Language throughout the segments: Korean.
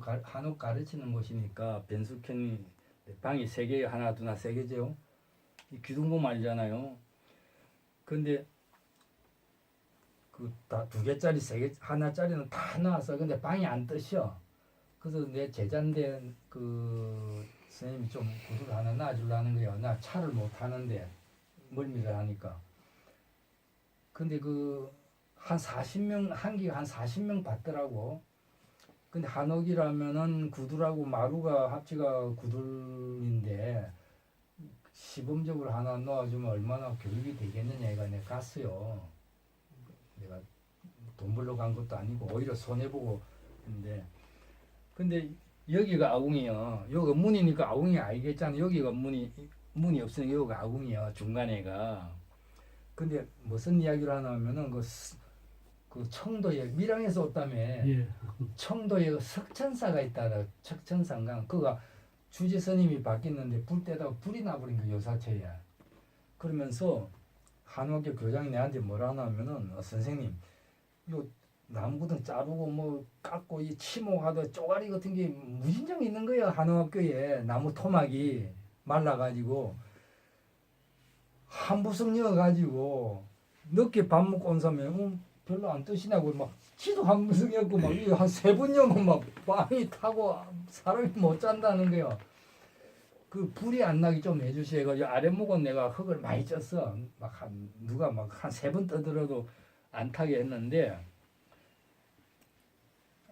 가, 한옥 가르치는 곳이니까 변숙형이 방이 세 개, 하나, 두나 세 개죠. 이 귀동고 말이잖아요. 근데 그 다 두 개짜리 세 개, 하나짜리는 다 나왔어. 근데 방이 안 뜨셔. 그래서 내 제자인데 그 선생님이 좀 구두를 하나 놔주려는 거야. 나 차를 못 타는데 멀미를 하니까. 근데 그 한 40명 한 기가 한 40명 받더라고. 근데 한옥이라면은 구두라고 마루가 합치가 구둘인데 시범적으로 하나 넣어주면 얼마나 교육이 되겠느냐 이가 내가 갔어요. 내가 돈 벌러 간 것도 아니고 오히려 손해 보고 근데 근데 여기가 아웅이요. 여기가 문이니까 아웅이 알겠잖아. 여기가 문이 문이 없으니까 여기가 아웅이야 중간에가. 근데 무슨 이야기를 하나 하면은 그, 스- 그 청도에 밀양에서 왔다며 예. 청도에 그 석천사가 있다. 석천상강 그가 주지 스님이 바뀌었는데 불 때다가 불이 나버린 거 요사체에. 그러면서 한옥교 교장이 내한테 뭐라 하냐면은 어, 선생님 요 나무등 자르고 뭐 깎고 이 치목하다 쪼가리 같은 게 무진장 있는 거야 한옥교에 나무 토막이 말라가지고 한 부석 넣어가지고 늦게 밥 먹고 온 사람이 어, 별로 안 뜨시냐고 막 지도 한 부석이었고 막한세 번 넣으면 막 빵이 타고 사람이 못 잔다는 거야. 그 불이 안 나게 좀. 그 아랫목은 내가 흙을 많이 쪘어. 막 한 누가 막 한 세 번 떠들어도 안 타게 했는데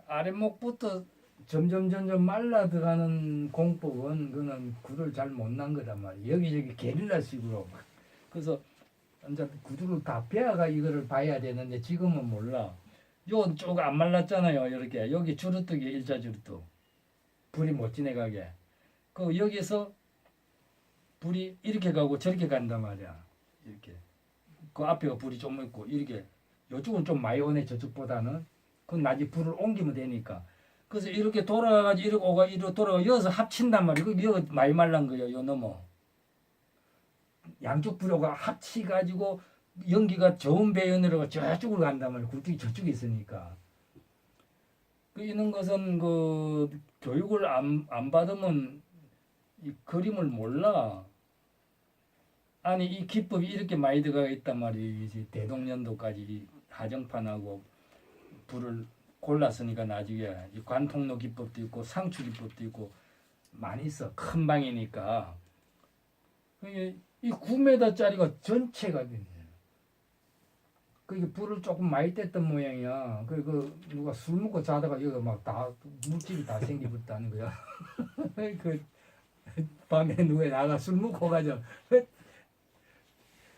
아랫목부터 점점 점점 말라 들어가는 공법은 그는 구를 잘못 난 거단 말이야. 여기저기 게릴라식으로 막. 그래서 이제 구두를 다 베어가 이거를 봐야 되는데 지금은 몰라. 요쪽안 말랐잖아요. 이렇게 여기 주루뚝이 일자 주루뚝. 불이 못 지나가게. 그 여기서 불이 이렇게 가고 저렇게 간단 말이야. 이렇게. 그 앞에가 불이 좀 있고 이렇게 요쪽은 좀 많이 오네 저쪽보다는. 그건 나중에 불을 옮기면 되니까. 그래서 이렇게 돌아가가지고 이렇게 오가 이렇게 돌아가 여기서 합친단 말이야. 그 여기 많이 말란 거야. 요 넘어. 양쪽 불호가 합치 가지고 연기가 좋은 배연으로 저쪽으로 말이야. 굴뚝이 저쪽에 있으니까. 그 이런 것은 그 교육을 안, 안 받으면 이 그림을 몰라. 아니 이 기법이 이렇게 많이 들어가 있단 말이지 대동년도까지 이 하정판하고 불을 골랐으니까 나중에 이 관통로 기법도 있고 상추 기법도 있고 많이 있어 큰 방이니까 이 9m짜리가 전체가 되네. 그게 불을 조금 많이 뗐던 모양이야. 그, 그 누가 술 먹고 자다가 여기 막 다 물집이 다 생기버렸다는 거야. 그 밤에 누가 나가 술 먹고 가죠.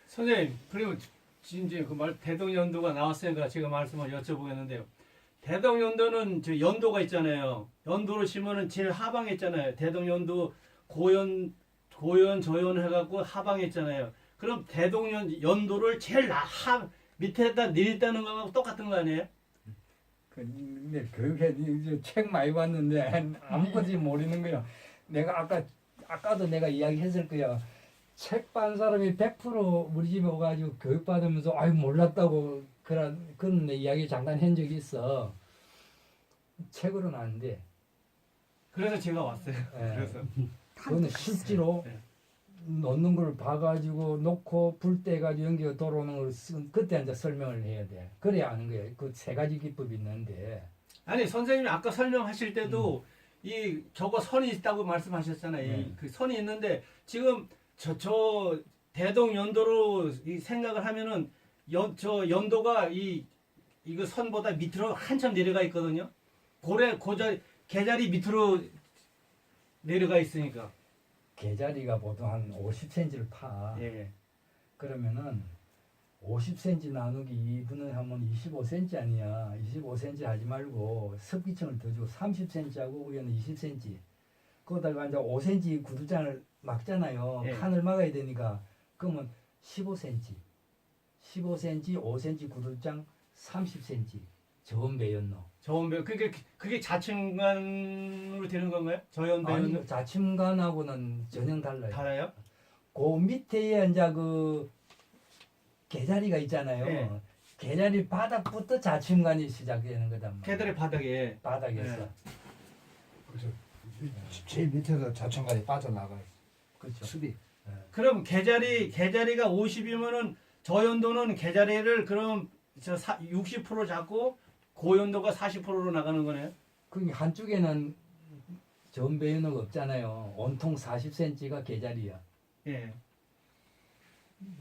선생님, 그리고 지- 이제 그 말 대동연도가 나왔으니까 제가 말씀을 여쭤보겠는데요. 대동연도는 저 연도가 있잖아요. 연도를 치면은 제일 하방에 있잖아요. 대동연도 고연 고연 저연 해갖고 하방에 있잖아요. 그럼 대동연 연도를 제일 나, 하 밑에다 내렸다는 거하고 똑같은 거 아니에요? 근데 그게 이제 책 많이 봤는데 아무것도 모르는 거야. 내가 아까 아까도 내가 이야기했을 거야. 책반 사람이 100% 우리 집에 오가지고 교육 받으면서 아유 몰랐다고 그런 그런 내 이야기 잠깐 한 적이 있어. 책으로는 안 돼. 그래서 제가 왔어요. 예. 그래서 그거는 실제로 네. 넣는 걸 봐가지고 놓고 불 떼가지고 연기가 돌아오는 걸 쓴, 그때 이제 설명을 해야 돼. 그래야 아는 거야. 그세 가지 기법이 있는데. 아니 선생님이 아까 설명하실 때도 이 저거 선이 있다고 말씀하셨잖아요. 네. 이, 그 선이 있는데 지금 저 저 대동 연도로 이 생각을 하면은 연 저 연도가 이 이거 선보다 밑으로 한참 내려가 있거든요. 고래 고자 개자리 밑으로 내려가 있으니까. 개자리가 보통 한 50cm를 파. 예. 그러면은 50cm 나누기 2분을 하면 25cm 아니야. 25cm 하지 말고 섭기층을 더 주고 30cm하고 위에는 20cm. 거기다가 이제 5cm 구두장을 막잖아요. 예. 칸을 막아야 되니까. 그러면 15cm. 15cm, 5cm 구두장 30cm. 저온 배연로. 저온 배 그게 그게 자층간으로 되는 건가요? 저연 아니 배는 자침관하고는 전혀 달라요. 달라요? 그 밑에 이제 그 개자리가 있잖아요. 네. 계자리 바닥부터 자충간이 시작되는 거단 말이야. 개들의 바닥에 바닥에서. 네. 그래서 제일 밑에서 자천간이 빠져나가요. 그렇죠. 습이. 그럼 개자리 개자리가 50이면은 저연도는 개자리를 그럼 저 60% 잡고 고연도가 40%로 나가는 거네요. 그 한쪽에는 전배연어가 없잖아요. 온통 40cm가 계자리야. 예.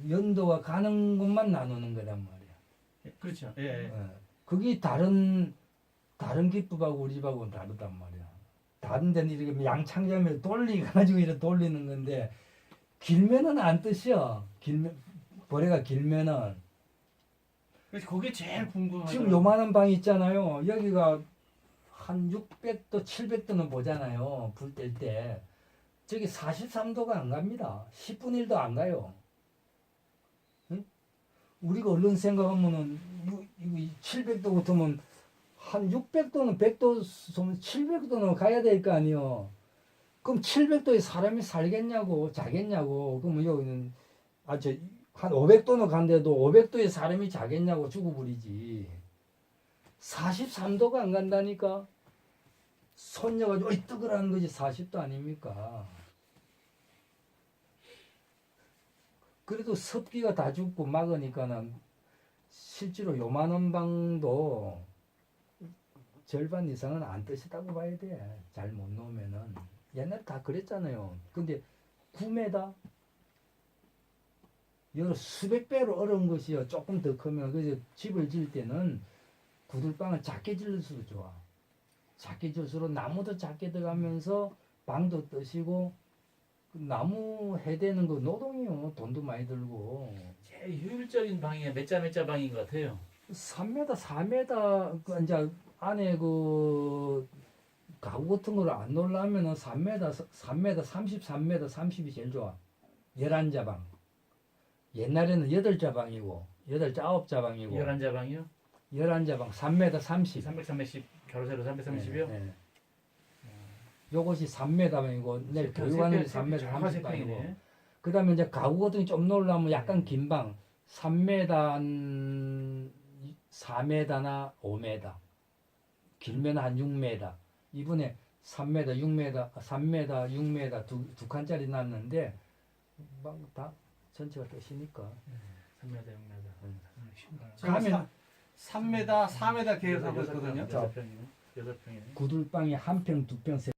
연도가 가는 곳만 나누는 거단 말이야. 예, 그렇죠. 예. 예. 그게 다른 다른 기법하고 우리 집하고는 다르단 말이야. 다른 데는 이렇게 양창자면 돌리 가지고 이렇게 돌리는 건데 길면은 안 뜻이야. 길면 벌레가 길면은 그래서 그게 제일 궁금하죠. 지금 요만한 방 있잖아요. 여기가 한 600도, 700도는 보잖아요. 불 뗄 때. 저기 43도가 안 갑니다. 10분 1도 안 가요. 응? 우리가 얼른 생각하면은 유- 이거 700도 같으면 한 600도는 100도, 700도는 가야 될 거 아니요. 그럼 700도에 사람이 살겠냐고, 자겠냐고. 그러면 여기는 아, 저, 한 500도는 간대도 500도에 사람이 자겠냐고 죽어버리지. 43도가 안 간다니까. 손녀가지고 어이 뜨거라는 거지 40도 아닙니까? 그래도 습기가 다 죽고 막으니까는 실제로 요만한 방도 절반 이상은 안 뜨시다고 봐야 돼. 잘 못 놓으면은. 옛날에 다 그랬잖아요. 근데 9m? 여러 수백 배로 어려운 것이요. 조금 더 크면 그래서 집을 지을 때는 구들방을 작게 지을수록 좋아. 작게 지을수록 나무도 작게 들어가면서 방도 뜨시고 그 나무 해대는 거 노동이요. 돈도 많이 들고 제일 효율적인 방이 몇자 몇자 방인 것 같아요. 3m, 4m 그 이제 안에 그 가구 같은 거를 안 놀라면은 3m, 3m, 33m, 30이 제일 좋아. 11자 방. 옛날에는 8자 방이고 8자 9자 방이고 11자 방이요? 11자 방 3m 30. 300, 310, 가로 세로 330이요? 네, 네. 요것이 3m 방이고 내일 교육하는 게 3m 30 방이고 그다음에 이제 가구 같은 게좀 놀라면 약간 긴 방 3m 한 4m나 5m 길면 한 6m 이번에 3m 6m 3m 6m 두, 두 칸짜리 났는데 막다 전체가 뜨시니까. 3m, 6m. 가면 3m, 4m 계획하고 있거든요. 여섯 평이네. 구들방이 한 평, 두 평, 세